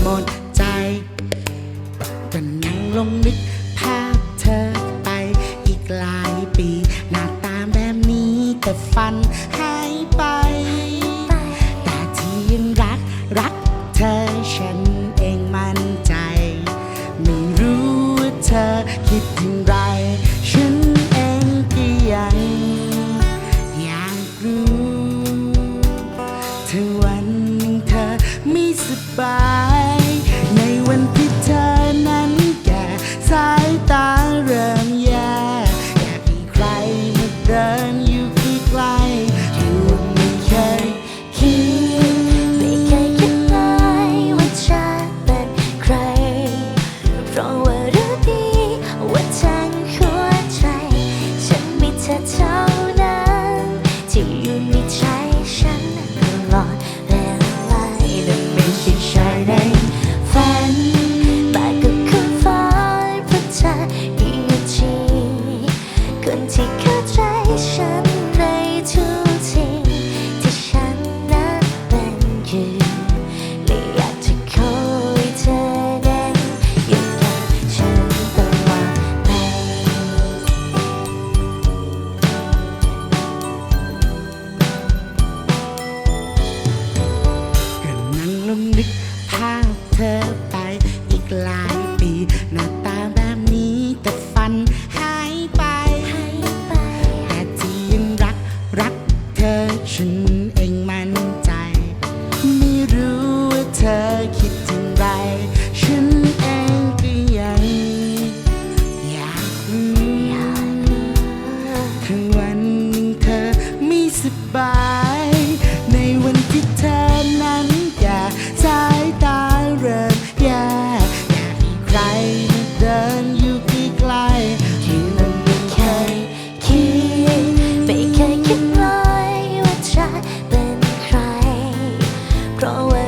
หมดใจก็นั่งลงนึกภาพเธอไปอีกหลายปี หน้าตาแบบนี้แต่ฟันหายไป แต่ที่ยังรักรักเธอฉันเองมั่นใจ ไม่รู้ว่าเธอคิดอย่างไร ฉันเองก็ยังอยากรู้ถ้าวันหนึ่งเธอไม่สบาย วันที่เธอนั้นแก่สายตาเริ่มแย่อยากมีใครมาเดินอยู่ใกล้ๆอยู่ไม่เคยคิดไม่เคยคิดเลยว่าฉัเป็นใคร เพราะว่ารู้ดีว่าทั้หัวใจ ฉันมีเธอเท่านั้น ที่อยู่ในใจฉันตลอดเวลาและไม่ใช่ชายใด คนที่เข้าใจฉันในทุก throw it.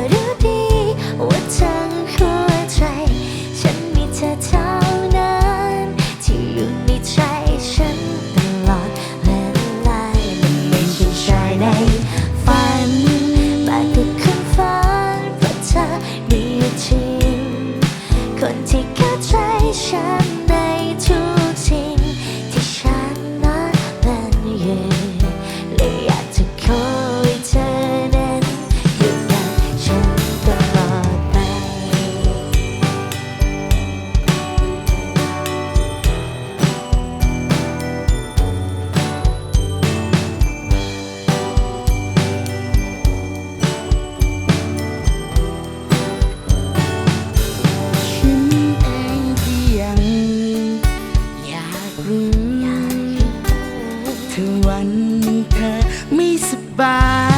goodbye.